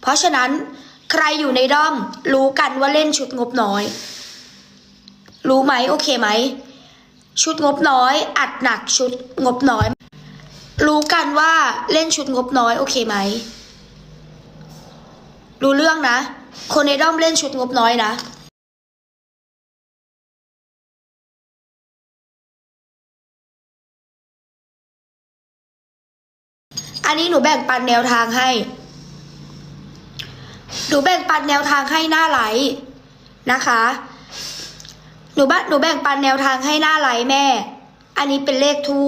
เพราะฉะนั้นใครอยู่ในด้อมรู้กันว่าเล่นชุดงบน้อย รู้ไหมโอเคไหม ชุดงบน้อย อัดหนักชุดงบน้อย รู้กันว่าเล่นชุดงบน้อย โอเคไหม รู้เรื่องนะ คนในด้อมเล่นชุดงบน้อยนะอันนี้หนูแบ่งปันแนวทางให้ หนูแบ่งปันแนวทางให้หน้าไหลฟ์นะคะ หนูบ้านหนูแบ่งปันแนวทางให้หน้าไหลฟ์แม่ อันนี้เป็นเลขทู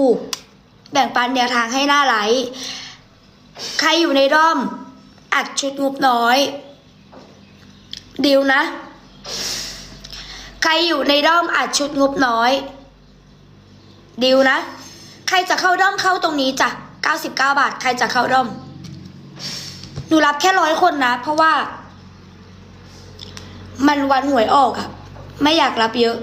แบ่งปันแนวทางให้หน้าไหลฟ์ใครอยู่ในด้อม อัดชุดงบน้อย ดิวนะ ใครอยู่ในด้อมอัดชุดงบน้อย ดิวนะ ใครจะเข้าด้อมเข้าตรงนี้จ้ะ99 บาท ใครจะเข้าด้อม นูรับแค่ร้อยคนนะ เพราะว่า มันวันหวยออกอะไม่อยากรับเยอะ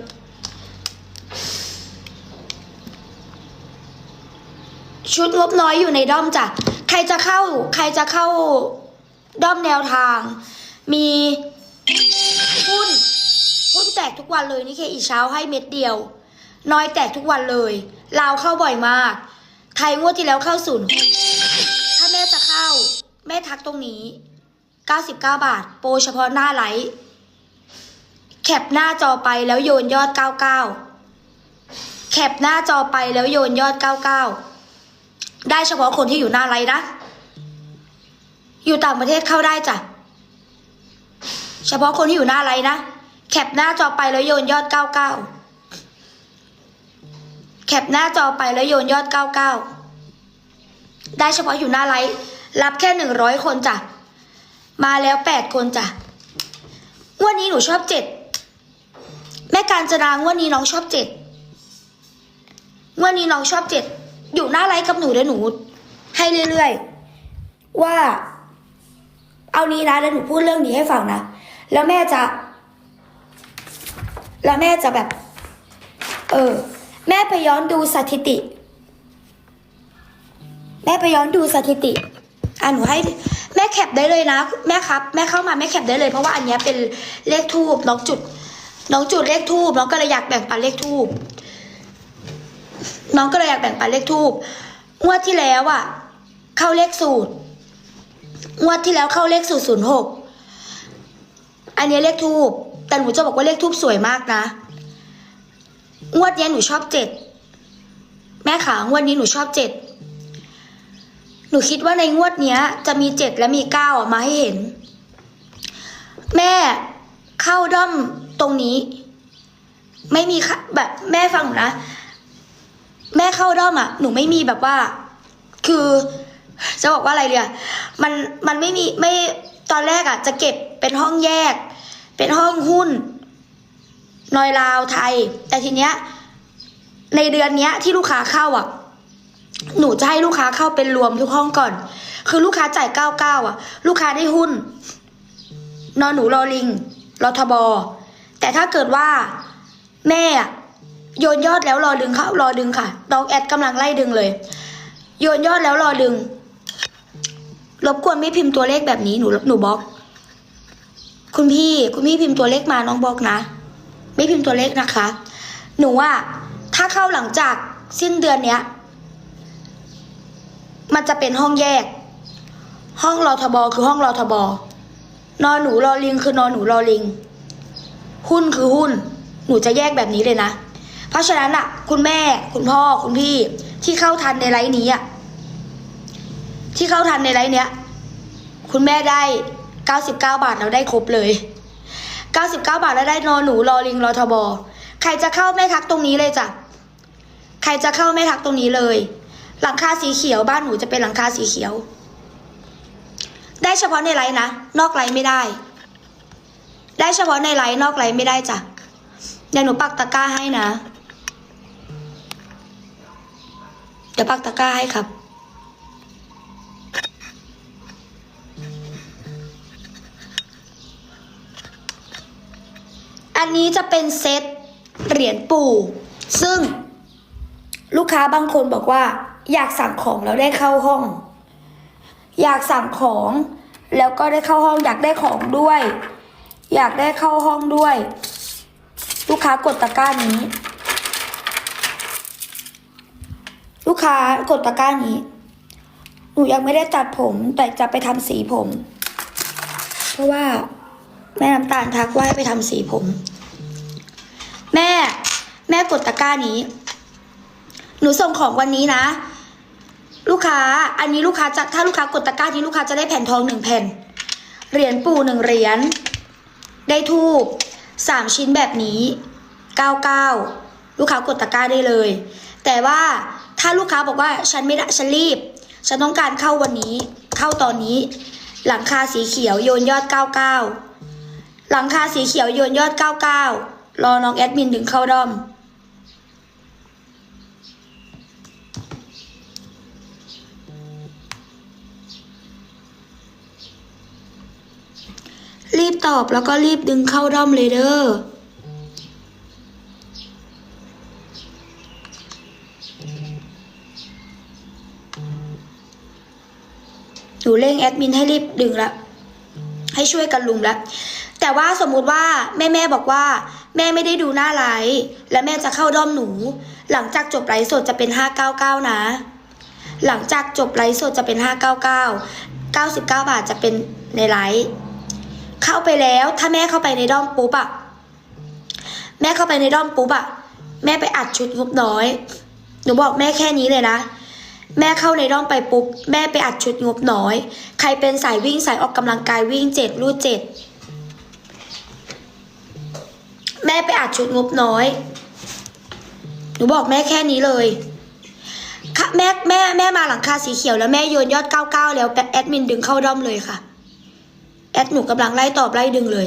ชุดงบน้อยอยู่ในด้อมจ้ะ ใครจะเข้า ใครจะเข้าด้อมแนวทาง มีหุ้นหุ้นแตกทุกวันเลยนี่เคอีเช้าให้เม็ดเดียว น้อยแตกทุกวันเลย ลาวเข้าบ่อยมาก ไทยงวดที่แล้วเข้าศูนย์ แม่ทักตรงนี้ 99 บาท โปรเฉพาะหน้าไลท์แคปหน้าจอไปแล้วโยนยอด 99 แคปหน้าจอไปแล้วโยนยอด 99 ได้เฉพาะคนที่อยู่หน้าไลท์นะ อยู่ต่างประเทศเข้าได้จ้ะ เฉพาะคนที่อยู่หน้าไลน์นะ แคปหน้าจอไปแล้วโยนยอด 99แคปหน้าจอไปแล้วโยนยอด 99 ได้เฉพาะอยู่หน้าไลน์ รับแค่100คนจ้ะ มาแล้ว8คนจ้ะงวดนี้หนูชอบ7แม่การจนางวดนี้น้องชอบ7งวดนี้น้องชอบ7อยู่หน้าไลน์กับหนูเดี๋ยวหนู ให้เรื่อยๆ ว่า เอานี้นะแล้วหนูพูดเรื่องนี้ให้ฟังนะ แล้วแม่จะ แล้วแม่จะแบบ เออ แม่ไปย้อนดูสถิติ แม่ไปย้อนดูสถิติ อะหนูให้แม่แคปได้เลยนะ แม่ครับ แม่เข้ามาแม่แคปได้เลย เพราะว่าอันเนี้ยเป็นเลขทูบน้องจุด น้องจุดเลขทูบน้องก็เลยอยากแบ่งปันเลขทูบน้องก็เลยอยากแบ่งปันเลขทูบงวดที่แล้วอะ เข้าเลขสูตรงวดที่แล้วเข้าเลขสูตรศูนย์หกอันนี้เลขทูบแต่หนูจะบอกว่าเลขทูบสวยมากนะงวดเนี้ยหนูชอบเจ็ดแม่ขางวดนี้หนูชอบเจ็ด หนูคิดว่าในงวดเนี้ย จะมีเจ็ดและมีเก้าออกมาให้เห็น แม่เข้าด้อมตรงนี้ ไม่มีแบบ แม่ฟังหนูนะแม่เข้าด้อมอะ หนูไม่มีแบบว่า คือ จะบอกว่าอะไรเดียมันมันไม่มีไม่ตอนแรกอะ่ะ จะเก็บเป็นห้องแยก เป็นห้องหุ้น นอยลาวไทย แต่ทีเนี้ย ในเดือนเนี้ยที่ลูกค้าเข้าอะ หนูจะให้ลูกค้าเข้าเป็นรวมทุกห้องก่อน คือลูกค้าจ่ายเก้าเก้าอะ ลูกค้าได้หุ้น นอนหนูรอลิงรอทบอ แต่ถ้าเกิดว่า แม่อะโยนยอดแล้วรอดึงค่ะรอดึงค่ะน้องแอดกำลังไล่ดึงเลย โยนยอดแล้วรอดึง รบกวนไม่พิมพ์ตัวเลขแบบนี้หนูหนูบล็อก คุณพี่คุณพี่พิมพ์ตัวเลขมาน้องบล็อกนะ ไม่พิมพ์ตัวเลขนะคะ หนูว่าถ้าเข้าหลังจากสิ้นเดือนเนี้ย มันจะเป็นห้องแยก ห้องรอทบคือห้องรอทบนอนหนูรอลิงคือนอนหนูรอลิง หุ้นคือหุ้น หนูจะแยกแบบนี้เลยนะ เพราะฉะนั้นอะ คุณแม่คุณพ่อคุณพี่ที่เข้าทันในไลน์นี้อะที่เข้าทันในไลน์เนี้ย คุณแม่ได้99บเก้าบาทแล้วได้ครบเลย99บาทแล้วได้นอนหนูรอลิงรอทบใครจะเข้าแม่ทักตรงนี้เลยจ้ะใครจะเข้าแม่ทักตรงนี้เลย หลังคาสีเขียวบ้านหนูจะเป็นหลังคาสีเขียว ได้เฉพาะในไลน์นะ นอกไลน์ไม่ได้ ได้เฉพาะในไลน์นอกไลน์ไม่ได้จ้ะเดี๋ยวหนูปักตะกร้าให้นะ เดี๋ยวปักตะกร้าให้ครับอันนี้จะเป็นเซตเหรียญปู่ ซึ่งลูกค้าบางคนบอกว่า อยากสั่งของแล้วได้เข้าห้อง อยากสั่งของแล้วก็ได้เข้าห้องอยากได้ของด้วย อยากได้เข้าห้องด้วย ลูกค้ากดตะกร้านี้ ลูกค้ากดตะกร้านี้ หนูยังไม่ได้ตัดผมแต่จะไปทำสีผม เพราะว่าแม่น้ำตาลทักว่าให้ไปทำสีผม แม่ แม่กดตะกร้านี้ หนูส่งของวันนี้นะ ลูกค้า อันนี้ลูกค้าจะถ้าลูกค้ากดตะกร้านี้ลูกค้าจะได้แผ่นทองหนึ่งแผ่น เหรียญปู่หนึ่งเหรียญ ได้ทูบสามชิ้นแบบนี้เก้าเก้าลูกค้ากดตะกร้าได้เลย แต่ว่าถ้าลูกค้าบอกว่าฉันไม่ได้ฉันรีบ ฉันต้องการเข้าวันนี้ เข้าตอนนี้ หลังคาสีเขียวโยนยอดเก้าเก้าหลังคาสีเขียวโยนยอดเก้าเก้ารอน้องแอดมินถึงเข้าด้อม รีบตอบแล้วก็รีบดึงเข้าด้อมเลยเด้อหนูเร่งแอดมินให้รีบดึงละให้ช่วยกันลุมละแต่ว่าสมมุติว่าแม่แม่บอกว่า แม่ไม่ได้ดูหน้าไลฟ์และแม่จะเข้าด้อมหนู หลังจากจบไลฟ์สดจะเป็น 599 นะ หลังจากจบไลฟ์สดจะเป็น 599 99 บาทจะเป็นในไลฟ์ เข้าไปแล้ว ถ้าแม่เข้าไปในด้อมปุ๊บอะแม่เข้าไปในด้อมปุ๊บอะแม่ไปอัดชุดงบน้อย หนูบอกแม่แค่นี้เลยนะ แม่เข้าในด้อมไปปุ๊บ แม่ไปอัดชุดงบน้อย ใครเป็นสายวิ่งสายออกกำลังกายวิ่งเจ็ดรูดเจ็ดแม่ไปอัดชุดงบน้อย หนูบอกแม่แค่นี้เลยค่ะแม่แม่แม่มาหลังคาสีเขียวแล้วแม่โยนยอด99แล้วแอดมินดึงเข้าด้อมเลยค่ะ แอดหนูกำลังไล่ตอบไล่ดึงเลย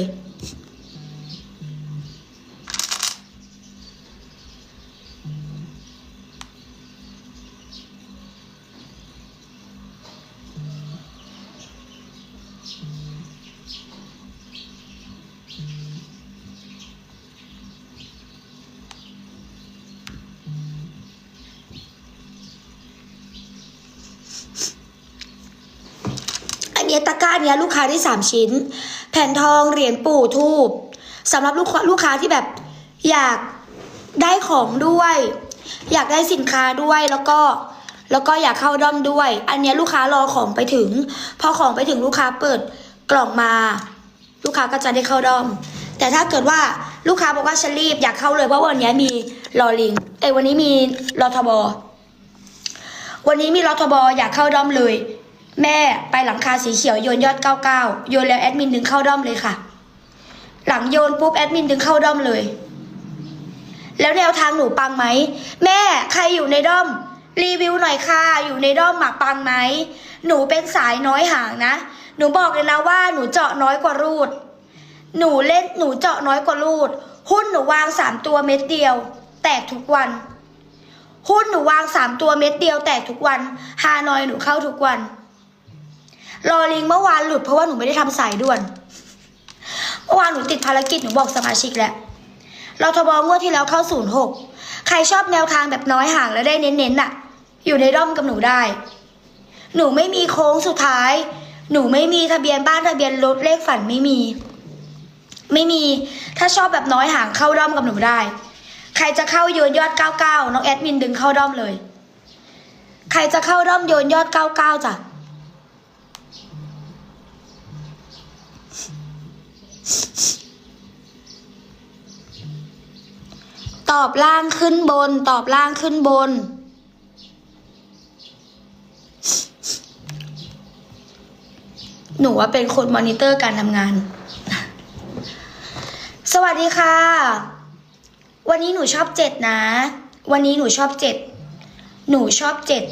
นเนี้ยตะกร้าเนี้ลูกค้าได้สามชิ้น แผ่นทองเหรียญปู่ทูบสำหรับลูกค้าลูกค้าที่แบบอยากได้ของด้วย อยากได้สินค้าด้วยแล้วก็แล้วก็อยากเข้าด้อมด้วย อันนี้ลูกค้ารอของไปถึง พอของไปถึงลูกค้าเปิดกล่องมา ลูกค้าก็จะได้เข้าด้อม แต่ถ้าเกิดว่าลูกค้าบอกว่าฉันรีบอยากเข้าเลยเพราะวันนี้มีรอลิง เอ้วันนี้มีรอทบวันนี้มีรอทบอยากเข้าด้อมเลย แม่ไปหลังคาสีเขียวโยนยอด99โยนแล้วแอดมินดึงเข้าด้อมเลยค่ะ หลังโยนปุ๊บแอดมินดึงเข้าด้อมเลย แล้วแนวทางหนูปังไหมแม่ใครอยู่ในด้อม รีวิวหน่อยค่ะอยู่ในด้อมหมักปังไหมหนูเป็นสายน้อยห่างนะ หนูบอกเลยนะว่าหนูเจาะน้อยกว่ารูด หนูเล่นหนูเจาะน้อยกว่ารูด หุ้นหนูวางสามตัวเม็ดเดียว แตกทุกวัน หุ้นหนูวางสามตัวเม็ดเดียวแตกทุกวันฮานอยหนูเข้าทุกวัน รอลิงเมื่อวานหลุดเพราะว่าหนูไม่ได้ทำสายด่วน เมื่อวานหนูติดภารกิจหนูบอกสมาชิกแล้วเราทบงวดที่แล้วเข้าศูนย์หกใครชอบแนวทางแบบน้อยห่างแล้วได้เน้นๆน่ะ อยู่ในร่อมกับหนูได้ หนูไม่มีโค้งสุดท้าย หนูไม่มีทะเบียนบ้านทะเบียนรถเลขฝันไม่มี ไม่มีถ้าชอบแบบน้อยห่างเข้าด้อมกับหนูได้ ใครจะเข้าโยนยอด 99 น้องแอดมินดึงเข้าด้อมเลย ใครจะเข้าด้อมโยนยอด 99จ้ะ ตอบล่างขึ้นบน ตอบล่างขึ้นบน หนูว่าเป็นคนมอนิเตอร์การทำงาน สวัสดีค่ะ วันนี้หนูชอบเจ็ดนะ วันนี้หนูชอบเจ็ด หนูชอบเจ็ด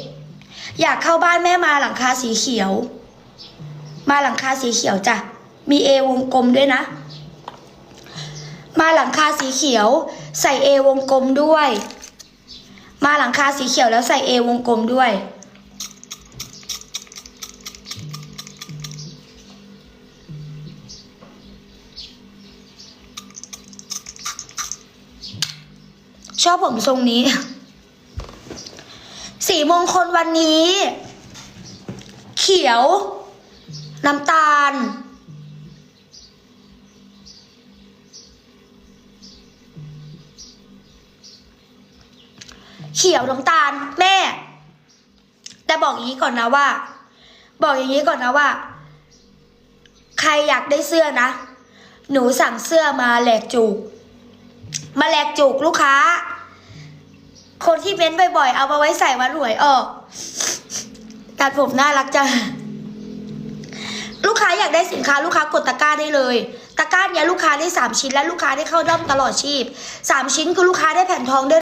อยากเข้าบ้านแม่มาหลังคาสีเขียว มาหลังคาสีเขียวจ้ะ มีเอวงกลมด้วยนะ มาหลังคาสีเขียวใส่เอวงกลมด้วย มาหลังคาสีเขียวแล้วใส่เอวงกลมด้วย ชอบผมทรงนี้ สีมงคลวันนี้ เขียว น้ำตาล ขียวน้ำตาลแม่ แต่บอกอย่างนี้ก่อนนะว่า บอกอย่างนี้ก่อนนะว่า ใครอยากได้เสื้อนะ หนูสั่งเสื้อมาแหลกจูก มาแหลกจูกลูกค้า คนที่เม้นบ่อยๆ เอามาไว้ใส่วันหวยออกตัดผมน่ารักจังลูกค้าอยากได้สินค้าลูกค้ากดตะกร้าได้เลยตะกร้าเนี้ยลูกค้าได้สามชิ้นและลูกค้าได้เข้าด้อมตลอดชีพสามชิ้นคือลูกค้าได้แผ่นทองได้